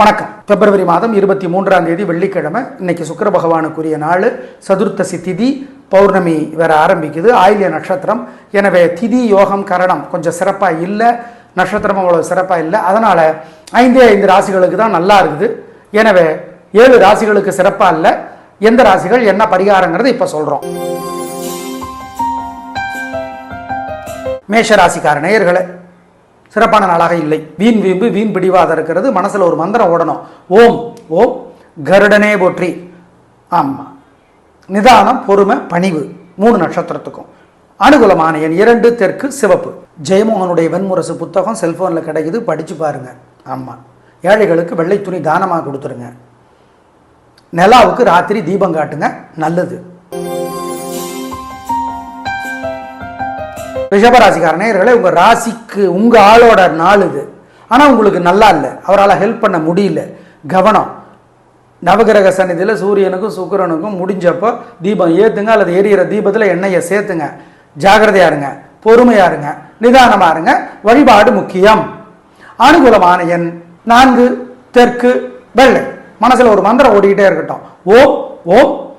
வணக்கம். பிப்ரவரி மாதம் இருபத்தி மூன்றாம் தேதி வெள்ளிக்கிழமை இன்னைக்கு சுக்கர பகவானுக்குரிய நாள். சதுர்த்தசி திதி பௌர்ணமி வேற ஆரம்பிக்குது. ஆயில்ய நட்சத்திரம். எனவே திதி யோகம் கரணம் கொஞ்சம் சிறப்பாக இல்லை. நட்சத்திரம் அவ்வளோ சிறப்பாக இல்லை. அதனால் ஐந்தே ஐந்து ராசிகளுக்கு தான் நல்லா இருக்குது. எனவே ஏழு ராசிகளுக்கு சிறப்பாக இல்லை. எந்த ராசிகள் என்ன பரிகாரங்கிறது இப்போ சொல்கிறோம் மேஷ ராசிக்கார சிறப்பான நாளாக இல்லை. வீண் வீம்பு வீண் பிடிவாத இருக்கிறது. மனசில் ஒரு மந்திரம் ஓடணும். ஓம் ஓம் கருடனே போற்றி. ஆமாம் நிதானம் பொறுமை பணிவு. மூணு நட்சத்திரத்துக்கும். அனுகூலமான எண் இரண்டு தெற்கு சிவப்பு. ஜெயமோகனுடைய வெண்முரசு புத்தகம் செல்போனில் கிடைக்குது. படித்து பாருங்க. ஆமாம் ஏழைகளுக்கு வெள்ளை துணி தானமாக கொடுத்துருங்க. நிலாவுக்கு ராத்திரி தீபம் காட்டுங்க. நல்லது. ரிஷபராசிக்கார நேயர்களே உங்க ராசிக்கு உங்க ஆளோட நாள் இது. ஆனா உங்களுக்கு நல்லா இல்லை. அவரால் ஹெல்ப் பண்ண முடியல. கவனம். நவகிரக சன்னிதியில் சூரியனுக்கும் சுக்கிரனுக்கும் முடிஞ்சப்போ தீபம் ஏற்றுங்க அல்லது எரியிற தீபத்தில் எண்ணெயை சேர்த்துங்க. ஜாகிரதையாக இருங்க. பொறுமையாக இருங்க. நிதானமாக இருங்க. வழிபாடு முக்கியம். அனுகூலமான எண் நான்கு தெற்கு வெள்ளை. மனசில் ஒரு மந்திரம் ஓடிக்கிட்டே இருக்கட்டும். ஓம் ஓம்.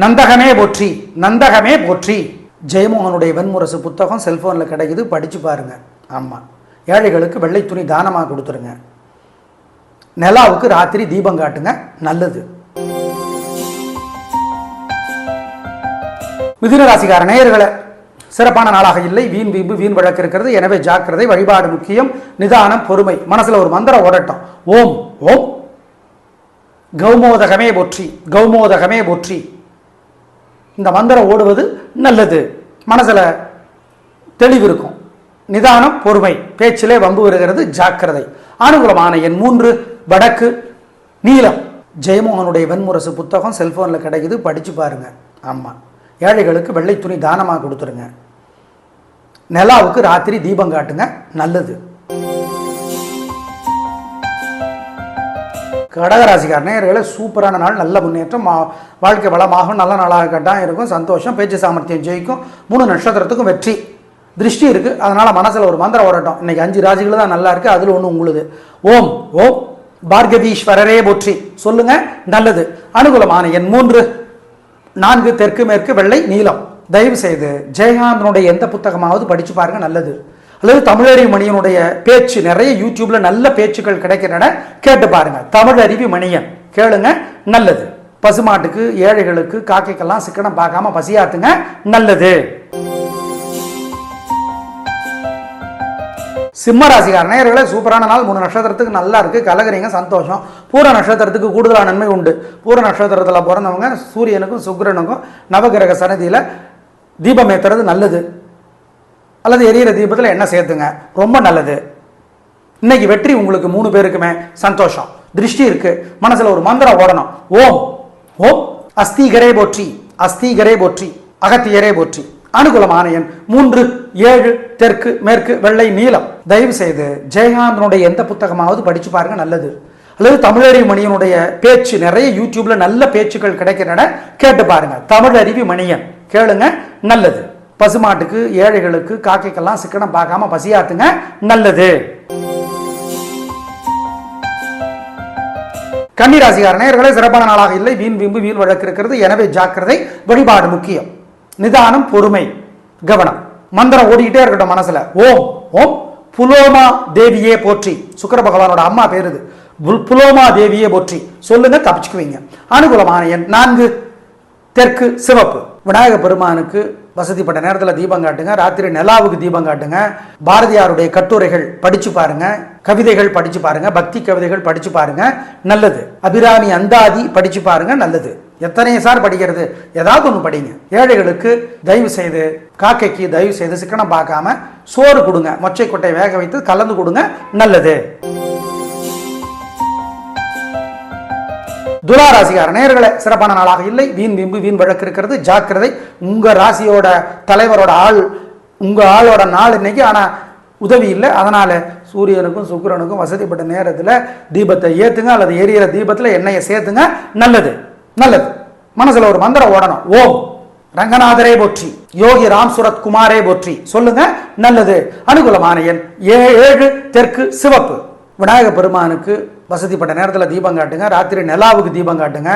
நந்தகமே போற்றி. நந்தகமே போற்றி. ஜெயமோகனுடைய வெண்முரசு புத்தகம் செல்ஃபோனில் கிடைக்குது படித்து பாருங்கள் ஆமாம் ஏழைகளுக்கு வெள்ளை துணி தானமாக கொடுத்துருங்க. நிலாவுக்கு ராத்திரி தீபம் காட்டுங்க நல்லது. மிதுன ராசிக்கார சிறப்பான நாளாக இல்லை. வீண் வீம்பு வீண் வழக்கு இருக்கிறது. எனவே ஜாக்கிரதை வழிபாடு முக்கியம். நிதானம் பொறுமை. மனசில் ஒரு மந்திரம் ஓடட்டும். ஓம் ஓம். கௌமோதகமே போற்றி கௌமோதகமே போற்றி. இந்த மந்திரம் ஓடுவது நல்லது. மனசில் தெளிவு இருக்கும். நிதானம் பொறுமை. பேச்சிலே வம்பு வருகிறது ஜாக்கிரதை. அனுகூலமான எண் மூன்று வடக்கு நீலம் ஜெயமோகனுடைய வெண்முரசு புத்தகம் செல்ஃபோனில் கிடைக்குது படித்து பாருங்கள் ஆமாம் ஏழைகளுக்கு வெள்ளை துணி தானமாக கொடுத்துருங்க. நிலாவுக்கு ராத்திரி தீபம் காட்டுங்க நல்லது. கடகராசிக்கார நேர்களை சூப்பரான நாள் நல்ல முன்னேற்றம் மா- வாழ்க்கை வளமாகும் நல்ல நாளாக கட்டாயம் இருக்கும் சந்தோஷம் பேச்சு சாமர்த்தியம் ஜெயிக்கும் மூணு நட்சத்திரத்துக்கும் வெற்றி. திருஷ்டி இருக்குது அதனால் மனசில் ஒரு மந்திரம் ஓடட்டும். இன்னைக்கு அஞ்சு ராசிகள் தான் நல்லா இருக்குது அதில் ஒன்று உங்களுது. ஓம் ஓம் பார்கதீஸ்வரரே போற்றி. சொல்லுங்க நல்லது. அனுகூலமான என் மூன்று. நான்கு தெற்கு மேற்கு வெள்ளை நீளம் தயவு செய்து ஜெயகாந்தனுடைய எந்த புத்தகமாவது படித்து பாருங்க நல்லது. அல்லது தமிழறி மணியனுடைய பேச்சு நிறைய யூடியூப்ல நல்ல பேச்சுக்கள் கிடைக்கின்றன. கேட்டு பாருங்க. தமிழறிவி மணியன். கேளுங்க. நல்லது. பசுமாட்டுக்கு ஏழைகளுக்கு காக்கைக்கெல்லாம் சிக்கனம் பார்க்காம பசியாத்துங்க. நல்லது. சிம்ம ராசிக்கார நேயர்களே சூப்பரான நாள். மூணு நட்சத்திரத்துக்கு நல்லா இருக்கு. கலகுறீங்க. சந்தோஷம். பூர நட்சத்திரத்துக்கு கூடுதலான நன்மை உண்டு. பூர நட்சத்திரத்தில் பிறந்தவங்க சூரியனுக்கும் சுக்கிரனுக்கும் நவகிரக சன்னதியில் தீபம் ஏற்றுறது நல்லது. அல்லது எரியிற தீபத்தில் என்ன சேர்த்துங்க. ரொம்ப நல்லது. இன்னைக்கு வெற்றி உங்களுக்கு மூணு பேருக்குமே சந்தோஷம். திருஷ்டி இருக்கு. மனசுல ஒரு மந்திரம் ஓடணும். ஓம். ஓம். அஸ்தீகரே போற்றி. அஸ்தீகரே போற்றி. அகத்தியரே போற்றி. அனுகூலமான எண் மூன்று ஏழு தெற்கு மேற்கு வெள்ளை நீளம் தயவு செய்து ஜெயகாந்தனுடைய எந்த புத்தகமாவது படிச்சு பாருங்க நல்லது. அல்லது தமிழறிவு மணியனுடைய பேச்சு நிறைய யூடியூப்ல நல்ல பேச்சுக்கள் கிடைக்கின்றன. கேட்டு பாருங்க. தமிழறிவி மணியன். கேளுங்க நல்லது. பசுமாட்டுக்கு ஏழைகளுக்கு காக்கைக்கெல்லாம் சிக்கனம் பார்க்காம பசியாத்துங்க. நல்லது. கன்னிராசிகார நேயர்களே சிறப்பான நாளாக இல்லை. வீண் வீம்பு வீண் வழக்கு இருக்கிறது. எனவே ஜாக்கிரதை வழிபாடு முக்கியம். நிதானம் பொறுமை கவனம். மந்திரம் ஓடிக்கிட்டே இருக்கட்டும் மனசுல. ஓம் ஓம். புலோமா தேவியே போற்றி. சுக்கர பகவானோட அம்மா பேருது புலோமா தேவியே போற்றி. சொல்லுங்க தப்பிச்சுக்குவீங்க. அனுகூலமான எண் நான்கு. தெற்கு சிவப்பு. விநாயக பெருமானுக்கு வசதிப்பட்ட நேரத்தில் தீபம் காட்டுங்க. ராத்திரி நிலாவுக்கு தீபம் காட்டுங்க. பாரதியாருடைய கட்டுரைகள் படிச்சு பாருங்க. கவிதைகள் படிச்சு பாருங்க. பக்தி கவிதைகள் படிச்சு பாருங்க. நல்லது. அபிராமி அந்தாதி படிச்சு பாருங்க. நல்லது. எத்தனை சார் படிக்கிறது? ஏதாவது ஒன்று படிங்க. ஏழைகளுக்கு தயவு செய்து காக்கைக்கு தயவு செய்து சிக்கனம் பார்க்காம சோறு கொடுங்க. மொச்சை கொட்டை வேக வைத்து கலந்து கொடுங்க. நல்லது. துலா நேர்களை சிறப்பான நாளாக இல்லை. வீண் வீம்பு வீண் வழக்கு இருக்கிறது. ஜாக்கிரதை. உங்கள் ராசியோட தலைவரோட ஆள் உங்கள் ஆளோட நாள் இன்னைக்கு ஆனால் உதவி இல்லை. அதனால் சூரியனுக்கும் சுக்கிரனுக்கும் வசதிப்பட்ட நேரத்தில் தீபத்தை ஏற்றுங்க அல்லது எரியிற தீபத்தில் எண்ணெயை சேர்த்துங்க. நல்லது. நல்லது. மனசில் ஒரு மந்திரம் ஓடணும். ஓம். ரங்கநாதரே போற்றி. யோகி ராம் சுரத் குமாரே போற்றி. சொல்லுங்க. நல்லது. அனுகூலமான எண் ஏழு தெற்கு சிவப்பு. விநாயக பெருமானுக்கு வசதிப்பட்ட நேரத்தில் தீபம் காட்டுங்க. ராத்திரி நிலாவுக்கு தீபம் காட்டுங்க.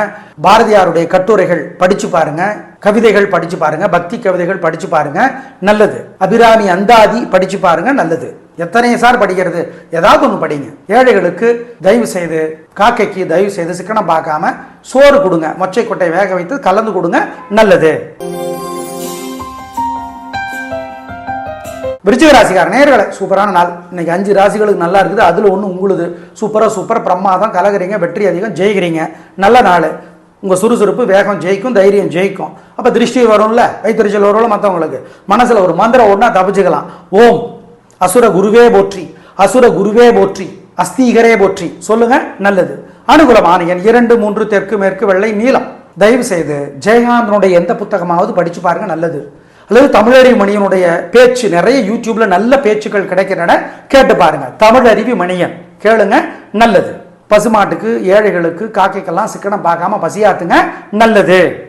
பாரதியாருடைய கட்டுரைகள் படிச்சு பாருங்க. கவிதைகள் படிச்சு பாருங்க. பக்தி கவிதைகள் படிச்சு பாருங்க. நல்லது. அபிராமி அந்தாதி படிச்சு பாருங்க. நல்லது. எத்தனை சார் படிக்கிறது? ஏதாவது ஒன்று படிங்க. ஏழைகளுக்கு தயவு செய்து காக்கைக்கு தயவு செய்து சிக்கனம் பார்க்காம சோறு கொடுங்க. மொச்சை கொட்டை வேக வைத்து கலந்து கொடுங்க. நல்லது. விருச்சிக ராசிக்கார நேர்களை சூப்பரான நாள். இன்னைக்கு அஞ்சு ராசிகளுக்கு நல்லா இருக்குது. அதில் ஒன்று உங்களுது. சூப்பராக சூப்பர். பிரமாதம் கலகுறீங்க வெற்றி அதிகம் ஜெயிக்கிறீங்க. நல்ல நாள். உங்கள் சுறுசுறுப்பு வேகம் ஜெயிக்கும் தைரியம் ஜெயிக்கும். அப்போ திருஷ்டி வரும்ல? வைத்தறிச்சல் வரும்ல மற்றவங்களுக்கு மனசில் ஒரு மந்திரம் ஒன்றா தப்பிச்சுக்கலாம் ஓம். அசுர குருவே போற்றி. அசுர குருவே போற்றி. அஸ்தீகரே போற்றி. சொல்லுங்கள் நல்லது. அனுகூலமான எண் இரண்டு மூன்று தெற்கு மேற்கு வெள்ளை நீளம் தயவு செய்து ஜெயகாந்தனுடைய எந்த புத்தகமாவது படித்து பாருங்க நல்லது. அல்லது தமிழறி மணியனுடைய பேச்சு நிறைய யூடியூப்ல நல்ல பேச்சுக்கள் கிடைக்கின்றன. கேட்டு பாருங்க. தமிழறிவி மணியன். கேளுங்க. நல்லது. பசுமாட்டுக்கு ஏழைகளுக்கு காக்கைக்கெல்லாம் சிக்கனம் பார்க்காம பசியாத்துங்க. நல்லது.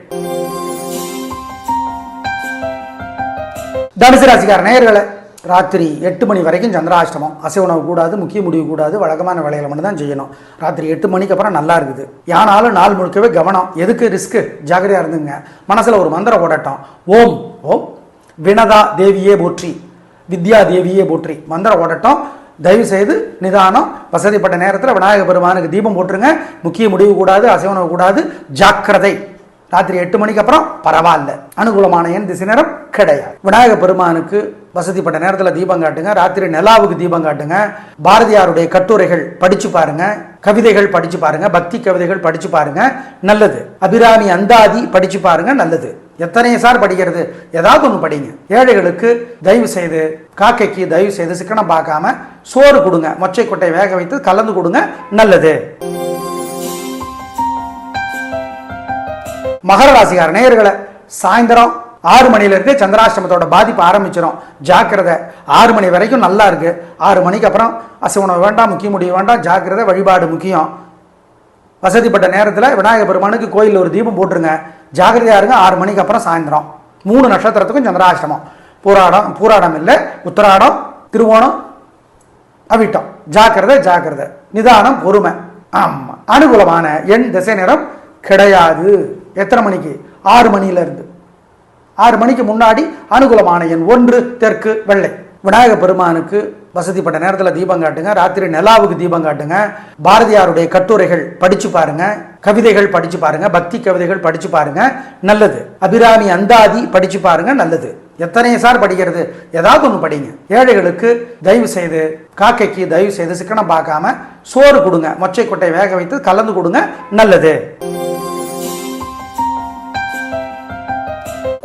தனுசு ராசிக்கார நேயர்களை ராத்திரி எட்டு மணி வரைக்கும் சந்திராஷ்டமம். அசை உணவு கூடாது முக்கிய முடிவு கூடாது வழக்கமான வேலைகளை மட்டும் தான் செய்யணும். ராத்திரி எட்டு மணிக்கு அப்புறம் நல்லா இருக்குது. யானாலும் நாள் முழுக்கவே கவனம். எதுக்கு ரிஸ்க்கு ஜாக்கிரதையாக இருந்துங்க. மனசில் ஒரு மந்திரம் ஓடட்டும் ஓம் ஓம். வினதா தேவியே போற்றி. வித்யா தேவியே போற்றி. மந்திரம் ஓடட்டும் தயவு செய்து நிதானம். வசதிப்பட்ட நேரத்தில் விநாயகர் பெருமானுக்கு தீபம் போட்டுருங்க. முக்கிய முடிவு கூடாது அசைவனவு கூடாது. ஜாக்கிரதை. ராத்திரி எட்டு மணிக்கு அப்புறம் பரவாயில்ல. அனுகூலமான எண் திசை நேரம் கிடையாது. விநாயக பெருமானுக்கு வசதிப்பட்ட நேரத்தில் தீபம் காட்டுங்க. ராத்திரி நிலாவுக்கு தீபம் காட்டுங்க. பாரதியாருடைய கட்டுரைகள் படிச்சு பாருங்க. கவிதைகள் படிச்சு பாருங்க. பக்தி கவிதைகள் படிச்சு பாருங்க. நல்லது. அபிராமி அந்தாதி படிச்சு பாருங்க. நல்லது. எத்தனை சார் படிக்கிறது? ஏதாவது ஒன்று படிங்க. ஏழைகளுக்கு தயவு செய்து காக்கைக்கு தயவு செய்து சிக்கனம் பார்க்காம சோறு கொடுங்க. மொச்சை கொட்டை வேக வைத்து கலந்து கொடுங்க. நல்லது. மகர ராசிகார நேயர்களை சாயந்தரம் ஆறு மணிலேருந்தே சந்திராஷ்டமத்தோட பாதிப்பு ஆரம்பிச்சிடும் ஜாக்கிரதை. ஆறு மணி வரைக்கும் நல்லா இருக்கு. ஆறு மணிக்கு அப்புறம் அசைவனம் வேண்டாம் முக்கிய முடிவு வேண்டாம் ஜாக்கிரதை வழிபாடு முக்கியம். வசதிப்பட்ட நேரத்தில் விநாயகர் பெருமானுக்கு கோயிலில் ஒரு தீபம் போட்டுருங்க. ஜாக்கிரதையா இருங்க. ஆறு மணிக்கு அப்புறம் சாயந்தரம். மூணு நட்சத்திரத்துக்கும் சந்திராஷ்டமம் பூராடம் பூராடம் இல்லை உத்தராடம் திருவோணம் அவிட்டம். ஜாக்கிரதை ஜாக்கிரதை. நிதானம் பொறுமை. ஆமாம் அனுகூலமான எண் திசை நேரம் கிடையாது. எத்தனை மணிக்கு? ஆறு மணியிலிருந்து ஆறு மணிக்கு முன்னாடி அனுகூலமான எண் ஒன்று தெற்கு வெள்ளை. விநாயக பெருமானுக்கு வசதிப்பட்ட நேரத்தில் தீபம் காட்டுங்க. ராத்திரி நிலாவுக்கு தீபம் காட்டுங்க. பாரதியாருடைய கட்டுரைகள் படிச்சு பாருங்க. கவிதைகள் படிச்சு பாருங்க. பக்தி கவிதைகள் படிச்சு பாருங்க. நல்லது. அபிராமி அந்தாதி படிச்சு பாருங்க. நல்லது. எத்தனை சார் படிக்கிறது? ஏதாவது ஒன்று படிங்க. ஏழைகளுக்கு தயவு செய்து காக்கைக்கு தயவு செய்து சிக்கனம் பார்க்காம சோறு கொடுங்க. மொச்சை கொட்டை வேக வைத்து கலந்து கொடுங்க. நல்லது.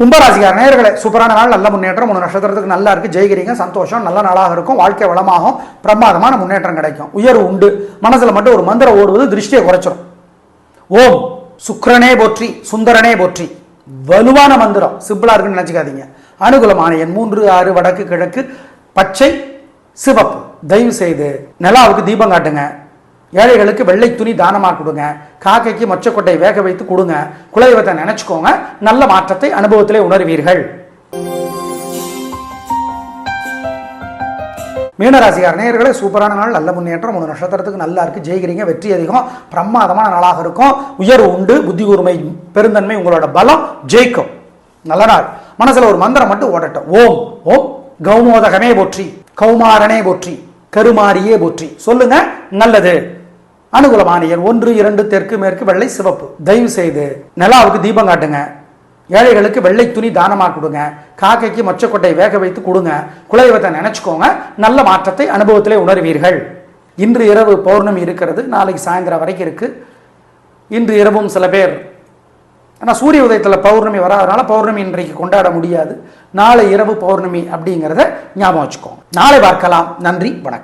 கும்பராசிக்கார நேர்களை சூப்பரான நாள் நல்ல முன்னேற்றம் மூணு நட்சத்திரத்துக்கு நல்லா இருக்கு. ஜெயிக்கிறீங்க சந்தோஷம் நல்ல நாளாக இருக்கும் வாழ்க்கை வளமாகும் பிரமாதமான முன்னேற்றம் கிடைக்கும். உயர்வு உண்டு. மனசுல மட்டும் ஒரு மந்திரம் ஓடுவது திருஷ்டியை குறைச்சிடும் ஓம் சுக்கரனே போற்றி சுந்தரனே போற்றி. வலுவான மந்திரம். சிம்பிளா இருக்குன்னு நினைச்சுக்காதீங்க. அனுகூலமான எண் மூன்று ஆறு வடக்கு கிழக்கு பச்சை சிவப்பு. தயவு செய்து நிலாவுக்கு தீபம் காட்டுங்க. ஏழைகளுக்கு வெள்ளை துணி தானமாக கொடுங்க. காக்கைக்கு மொச்சக்கொட்டை வேக வைத்து கொடுங்க. குலதெய்வத்தை நினைச்சுக்கோங்க. நல்ல மாற்றத்தை அனுபவத்திலே உணர்வீர்கள். மீனராசிகார் நேயர்களே சூப்பரான நாள் நல்ல முன்னேற்றம் மூணு நட்சத்திரத்துக்கு நல்லா இருக்கு. ஜெயிக்கிறீங்க வெற்றி அதிகம் பிரமாதமான நாளாக இருக்கும். உயர்வு உண்டு புத்தி கூர்மை பெருந்தன்மை உங்களோட பலம் ஜெயிக்கும். நல்ல நாள். மனசுல ஒரு மந்திரம் மட்டும் ஓடட்டும். ஓம் ஓம் கௌமோதகமே போற்றி கௌமாரனே போற்றி கருமாரியே போற்றி. சொல்லுங்க நல்லது. அனுகூலமான எண் ஒன்று இரண்டு தெற்கு மேற்கு வெள்ளை சிவப்பு. தயவு செய்து நிலாவுக்கு தீபம் காட்டுங்க. ஏழைகளுக்கு வெள்ளை துணி தானமாக கொடுங்க. காக்கைக்கு மொச்சக்கொட்டை வேக வைத்து கொடுங்க. குலதெய்வத்தை நினைச்சுக்கோங்க. நல்ல மாற்றத்தை அனுபவத்திலே உணர்வீர்கள். இன்று இரவு பௌர்ணமி இருக்கிறது. நாளைக்கு சாயந்தரம் வரைக்கும் இருக்கு. இன்று இரவும் சில பேர் ஆனால் சூரிய உதயத்தில் பௌர்ணமி வராதனால பௌர்ணமி இன்றைக்கு கொண்டாட முடியாது. நாளை இரவு பௌர்ணமி அப்படிங்கிறத ஞாபகம் வச்சுக்கோங்க. நாளை பார்க்கலாம். நன்றி. வணக்கம்.